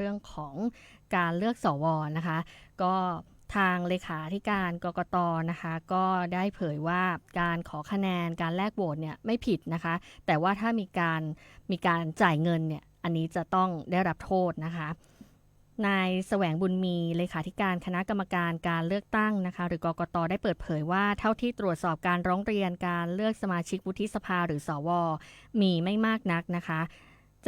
เรื่องของการเลือกสวนะคะ ก็ทางเลขาธิการกกตนะคะ ก็ได้เผยว่าการขอคะแนนการแลกโหวตเนี่ยไม่ผิดนะคะ แต่ว่าถ้ามีการมีการจ่ายเงินเนี่ยอันนี้จะต้องได้รับโทษนะคะนายแสวงบุญมี เลขาธิการคณะกรรมการการเลือกตั้งนะคะ หรือกกตได้เปิดเผยว่าเท่าที่ตรวจสอบการร้องเรียนการเลือกสมาชิกวุฒิสภาหรือสว มีไม่มากนักนะคะ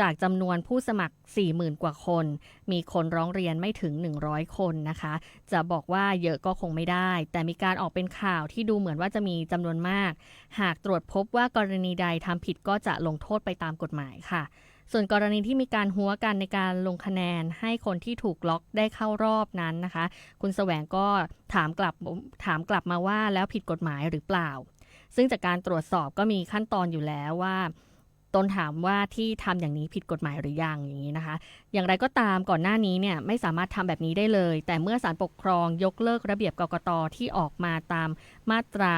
จากจำนวนผู้สมัคร 40,000 กว่าคน มีคนร้องเรียนไม่ถึง 100 คนนะคะ จะบอกว่าเยอะก็คงไม่ได้ แต่มีการออกเป็นข่าวที่ดูเหมือนว่าจะมีจำนวนมาก หากตรวจพบว่ากรณีใดทำผิดก็จะลงโทษไปตามกฎหมายค่ะส่วนกรณีที่มีการหัวกันในการลงคะแนนให้คนที่ถูกล็อกได้เข้ารอบนั้นนะคะ คุณแสวงก็ถามกลับถามกลับมาว่าแล้วผิดกฎหมายหรือเปล่า ซึ่งจากการตรวจสอบก็มีขั้นตอนอยู่แล้วว่า ตนถามว่าที่ทำอย่างนี้ผิดกฎหมายหรือยังอย่างนี้นะคะ อย่างไรก็ตามก่อนหน้านี้เนี่ยไม่สามารถทำแบบนี้ได้เลย แต่เมื่อศาลปกครองยกเลิกระเบียบกกตที่ออกมาตามมาตรา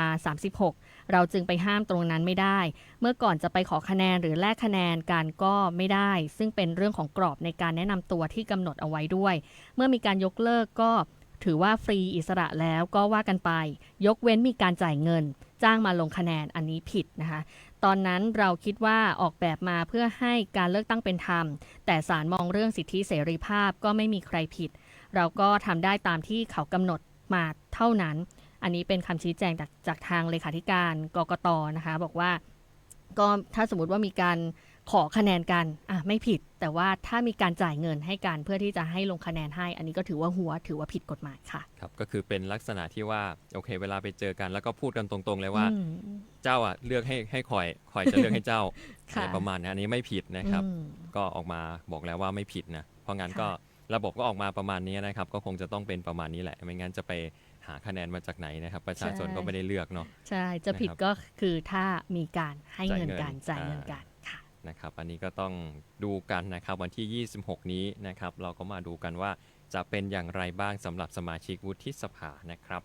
36 เราจึงไปห้ามตรงนั้นไม่ได้ เมื่อก่อนจะไปขอคะแนนหรือแลกคะแนนกันก็ไม่ได้ ซึ่งเป็นเรื่องของกรอบในการแนะนำตัวที่กำหนดเอาไว้ด้วย เมื่อมีการยกเลิกก็ ถือว่าฟรีอิสระแล้วก็ว่ากันไป ยกเว้นมีการจ่ายเงิน จ้างมาลงคะแนนอันนี้ผิดนะคะตอนนั้นเราคิดว่าออกแบบมาเพื่อให้การเลือกตั้งเป็นธรรม แต่ศาลมองเรื่องสิทธิเสรีภาพก็ไม่มีใครผิด เราก็ทำได้ตามที่เขากำหนดมาเท่านั้น อันนี้เป็นคำชี้แจงจากจากทางเลขาธิการกกตนะคะ บอกว่าก็ถ้าสมมติว่ามีการ ขอคะแนนกันอะไม่ผิด แต่ว่าถ้ามีการจ่ายเงินให้กันเพื่อที่จะให้ลงคะแนนให้ อันนี้ก็ถือว่าหัวถือว่าผิดกฎหมายค่ะครับก็คือเป็นลักษณะที่ว่าโอเค เวลาไปเจอกัน แล้วก็พูดกันตรงๆเลยว่าอืมเจ้าอะเลือกให้ให้คอยคอยจะเลือกให้เจ้าค่ะอะไรประมาณนี้อันนี้ไม่ผิดนะครับอืมก็ออกมาบอกแล้วว่าไม่ผิดนะเพราะงั้นค่ะก็ระบบก็ออกมาประมาณนี้นะครับ ก็คงจะต้องเป็นประมาณนี้แหละไม่งั้นจะไปหาคะแนนมาจากไหนนะครับ ประชาชนก็ไม่ได้เลือกเนาะใช่จะผิดนะครับก็คือถ้ามีการให้จ่ายเงินเงินกันจ่ายเงินอ่ากันค่ะ นะครับ อันนี้ก็ต้องดูกันนะครับวันที่ 26 นี้นะครับ เราก็มาดูกันว่าจะเป็นอย่างไรบ้างสำหรับสมาชิกวุฒิสภานะครับ